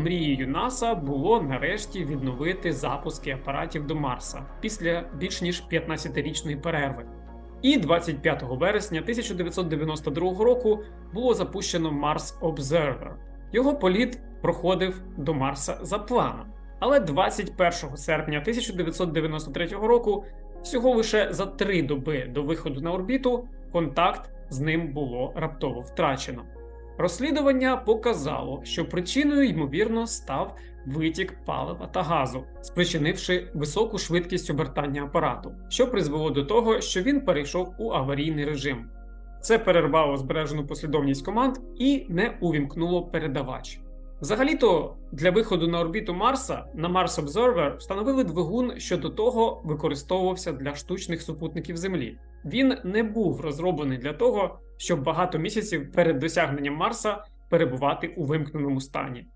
мрією НАСА було нарешті відновити запуски апаратів до Марса після більш ніж 15-річної перерви. І 25 вересня 1992 року було запущено Mars Observer. Його політ проходив до Марса за планом. Але 21 серпня 1993 року, всього лише за три доби до виходу на орбіту, контакт з ним було раптово втрачено. Розслідування показало, що причиною ймовірно став витік палива та газу, спричинивши високу швидкість обертання апарату, що призвело до того, що він перейшов у аварійний режим. Це перервало збережену послідовність команд і не увімкнуло передавач. Взагалі-то для виходу на орбіту Марса на Mars Observer встановили двигун, що до того використовувався для штучних супутників Землі. Він не був розроблений для того, щоб багато місяців перед досягненням Марса перебувати у вимкненому стані.